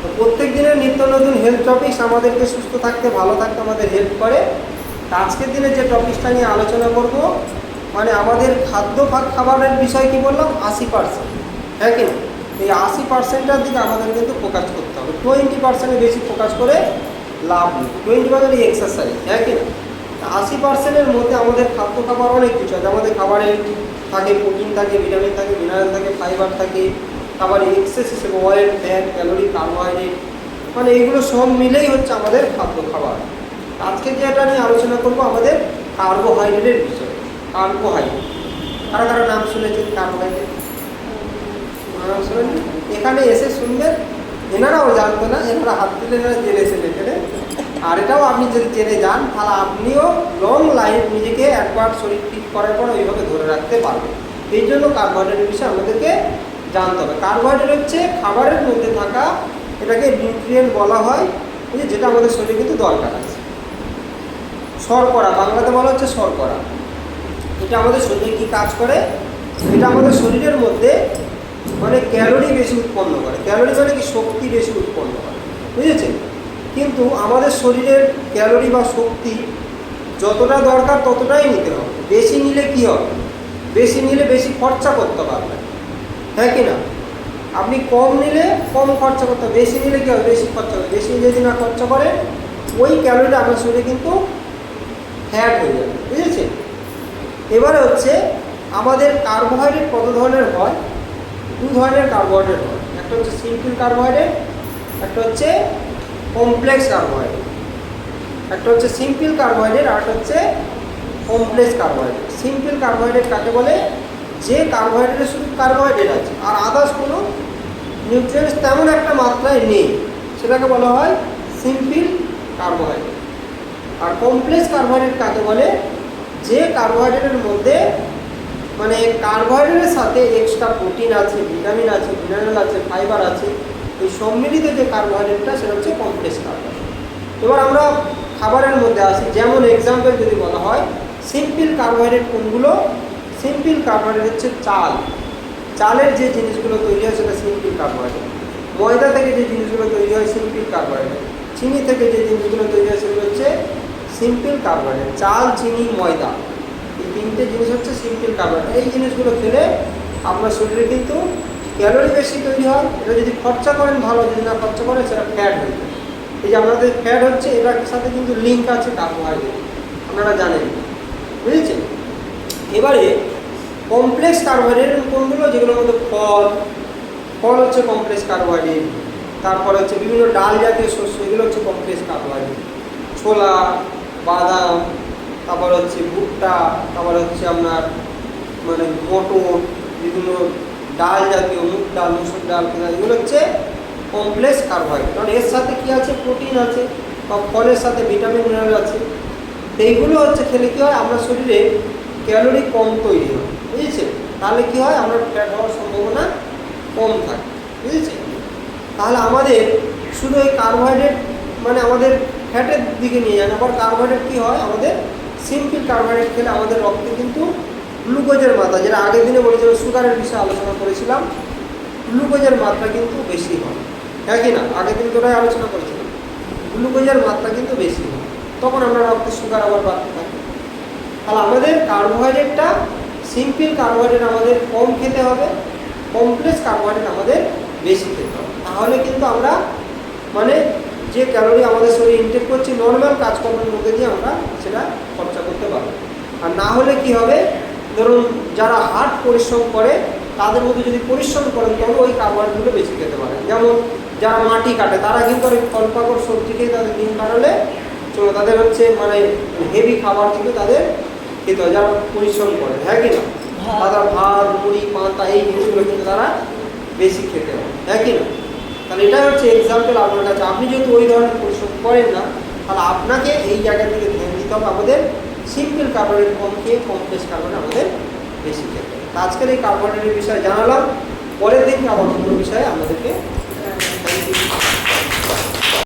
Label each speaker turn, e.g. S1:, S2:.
S1: তো প্রত্যেক দিনের নিত্য নতুন হেলথ টপিকস আমাদেরকে সুস্থ থাকতে, ভালো থাকতে আমাদের হেল্প করে। আজকের দিনে যে টপিকসটা নিয়ে আলোচনা করব মানে আমাদের খাদ্য খাবারের বিষয় কি বললাম? আশি পার্সেন্ট হ্যাঁ কি না? এই আশি পার্সেন্টটার দিকে আমাদের কিন্তু ফোকাস করতে হবে। টোয়েন্টি পার্সেন্টে বেশি ফোকাস করে লাভ নেই। টোয়েন্টি পার্সেন্ট এক্সারসাইজ হ্যাঁ কি না? আশি পার্সেন্টের মধ্যে আমাদের খাদ্য খাবার অনেক কিছু আছে। আমাদের খাবারে থাকে প্রোটিন থাকে ভিটামিন থাকে মিনারেল থাকে ফাইবার থাকে তারপরে এক্সেস হিসেবে অয়েল ফ্যাট ক্যালোরি কার্বোহাইড্রেট মানে এগুলো সব মিলেই হচ্ছে আমাদের খাদ্য খাবার। আজকে যেটা নিয়ে আলোচনা করব আমাদের কার্বোহাইড্রেটের বিষয়। কার্বোহাইড্রেট কারা কারা নাম শুনেছেন কার্বোহাইড্রেট নাম শুনেন এখানে এসে শুনবেন, এনারাও জানতো না, এনারা হাত দিলে এনারা জেনেছেন এখানে আর এটাও আপনি যদি জেনে যান, তাহলে আপনিও লং লাইফ নিজেকে একবার শরীর ঠিক করার পর ওইভাবে ধরে রাখতে পারবেন। এই জন্য কার্বোহাইড্রেটের বিষয়ে আমাদেরকে জানতে হবে। কার্বোহাইড্রেট হচ্ছে খাবারের মধ্যে থাকা এটাকে নিউট্রিয়েন্ট বলা হয় যেটা আমাদের শরীরে কিন্তু দরকার আছে। শর্করা, বাংলাতে বলা হচ্ছে শর্করা। এটা আমাদের শরীরে কি কাজ করে? এটা আমাদের শরীরের মধ্যে মানে ক্যালোরি বেশি উৎপন্ন করে। ক্যালোরি মানে কি? শক্তি বেশি উৎপন্ন করে। বুঝেছেন? কিন্তু আমাদের শরীরের ক্যালোরি বা শক্তি যতটা দরকার ততটাই নিতে হবে। বেশি নিলে কি হবে? বেশি নিলে বেশি খরচা করতে পারবে হ্যাঁ কি না আপনি কম নিলে কম খরচা করতে হবে। বেশি নিলে কী হবে? বেশি খরচা হবে। বেশি যদি না খরচা করে, ওই ক্যালোরিটা আপনার শরীরে কিন্তু ফ্যাট হয়ে যাবে। বুঝেছেন? এবারে হচ্ছে আমাদের কার্বোহাইড্রেট কত ধরনের হয়? দু ধরনের কার্বোহাইড্রেট হয়। একটা হচ্ছে সিম্পল কার্বোহাইড্রেট একটা হচ্ছে কমপ্লেক্স কার্বোহাইড্রেট একটা হচ্ছে সিম্পল কার্বোহাইড্রেট আর একটা হচ্ছে কমপ্লেক্স কার্বোহাইড্রেট সিম্পল কার্বোহাইড্রেট কাকে বলে? যে কার্বোহাইড্রেটে শুধু কার্বোহাইড্রেট আছে, আর আদার্স কোনো নিউট্রিয়েন্টস তেমন একটা মাত্রায় নেই। সেটাকে বলা হয় সিম্পল কার্বোহাইড্রেট আর কমপ্লেক্স কার্বোহাইড্রেট কাকে বলে? যে কার্বোহাইড্রেটের মধ্যে মানে কার্বোহাইড্রেটের সাথে এক্সট্রা প্রোটিন আছে ভিটামিন আছে মিনারেল আছে ফাইবার আছে, এই সম্মিলিত যে কার্বোহাইড্রেটটা সেটা হচ্ছে কমপ্লেক্স কার্বোহাইড্রেট এবার আমরা খাবারের মধ্যে আসি। যেমন এক্সাম্পল যদি বলা হয় সিম্পল কার্বোহাইড্রেট কোনগুলো? সিম্পল কার্বোহাইড্রেট হচ্ছে চাল। চালের যে জিনিসগুলো তৈরি হয় সেটা সিম্পল কার্বোহাইড্রেট ময়দা থেকে যে জিনিসগুলো তৈরি হয় সিম্পল কার্বোহাইড্রেট চিনি থেকে যে জিনিসগুলো তৈরি হয় সেগুলো হচ্ছে সিম্পল কার্বোহাইড্রেট চাল, চিনি, ময়দা। এই তিনটে জিনিস হচ্ছে সিম্পল কার্বোহাইড্রেট এই জিনিসগুলো খেলে আপনার শরীরে কিন্তু ক্যালোরি বেশি তৈরি হয়। এটা যদি খরচা করেন ভালো, যদি না খরচা করেন সেটা ফ্যাট হয়ে যায়। এই যে আপনাদের ফ্যাট হচ্ছে, এটার সাথে কিন্তু লিঙ্ক আছে কার্বোহাইড্রেট আপনারা জানেন। বুঝেছেন? এবারে কমপ্লেক্স কার্বোহাইড্রেট কোনগুলো? যেগুলোর মধ্যে ফল ফল হচ্ছে কমপ্লেক্স কার্বোহাইড্রেট তারপরে হচ্ছে বিভিন্ন ডাল জাতীয় শস্য, এগুলো হচ্ছে কমপ্লেক্স কার্বোহাইড্রেট ছোলা, বাদাম, তারপর হচ্ছে ভুট্টা, তারপর হচ্ছে আপনার মানে মটর, বিভিন্ন ডাল জাতীয় মুগ ডাল, মুসুর ডাল এগুলো হচ্ছে কমপ্লেক্স কার্বোহাইড্রেট কারণ এর সাথে কী আছে? প্রোটিন আছে, বা ফলের সাথে ভিটামিন মিনারেল আছে। এইগুলো হচ্ছে খেলে কী হয়? আপনার শরীরে ক্যালোরি কম তৈরি হয় বুঝেছেন তাহলে কী হয়? আমরা ফ্যাট হওয়ার সম্ভাবনা কম থাকে বুঝেছেন তাহলে আমাদের শুধু ওই কার্বোহাইড্রেট মানে আমাদের ফ্যাটের দিকে নিয়ে যায় আবার কার্বোহাইড্রেট কী হয়? আমাদের সিম্পল কার্বোহাইড্রেট খেলে আমাদের রক্তে কিন্তু গ্লুকোজের মাত্রা, যেটা আগের দিনে বলেছিলাম সুগারের বিষয়ে আলোচনা করেছিলাম, গ্লুকোজের মাত্রা কিন্তু বেশি হয়। হ্যাঁ কি না? আগের দিন তোরাই আলোচনা করেছিলাম। গ্লুকোজের মাত্রা কিন্তু বেশি হয়। তখন আমরা রক্তে সুগার আবার বাড়তে থাকি। তাহলে আমাদের কার্বোহাইড্রেটটা সিম্পল কার্বোহাইড্রেট আমাদের কম খেতে হবে, কমপ্লেক্স কার্বোহাইড্রেট আমাদের বেশি খেতে হবে। তাহলে কিন্তু আমরা মানে যে ক্যালোরি আমাদের শরীর ইনটেক করছি নর্মাল কাজকর্মের মধ্যে দিয়ে আমরা সেটা খরচা করতে পারব। আর না হলে কি হবে? ধরুন যারা হার্ড পরিশ্রম করে, তাদের মধ্যে যদি পরিশ্রম করেন তবে ওই কার্বোহাইড্রেটগুলো বেশি খেতে পারে? যেমন যারা মাটি কাটে, তারা কিন্তু অনেক ফল পাকড় সবজি খেয়ে তাদের দিন কাটালে তাদের হচ্ছে মানে হেভি খাবার কিন্তু তাদের খেতে হয় যারা পরিশ্রম করে হ্যাঁ কি না? তারা ভাত মুড়ি পাতা এই জিনিসগুলো কিন্তু তারা বেশি খেতে হয় হ্যাঁ কি না? তাহলে এটা হচ্ছে এক্সাম্পল আপনার কাছে। আপনি যেহেতু ওই ধরনের পরিশ্রম করেন না তাহলে আপনাকে এই জায়গা থেকে ধ্যান দিতে হবে আমাদের সিম্পল কার্বোহাইড্রেট কম খেয়ে কমপ্লেক্স কার্বোহাইড্রেট আমাদের বেশি খেতে হবে আজকের এই কার্বোহাইড্রেটের বিষয়ে জানালাম পরের দিন আবার অন্য বিষয়ে আমাদেরকে ইউ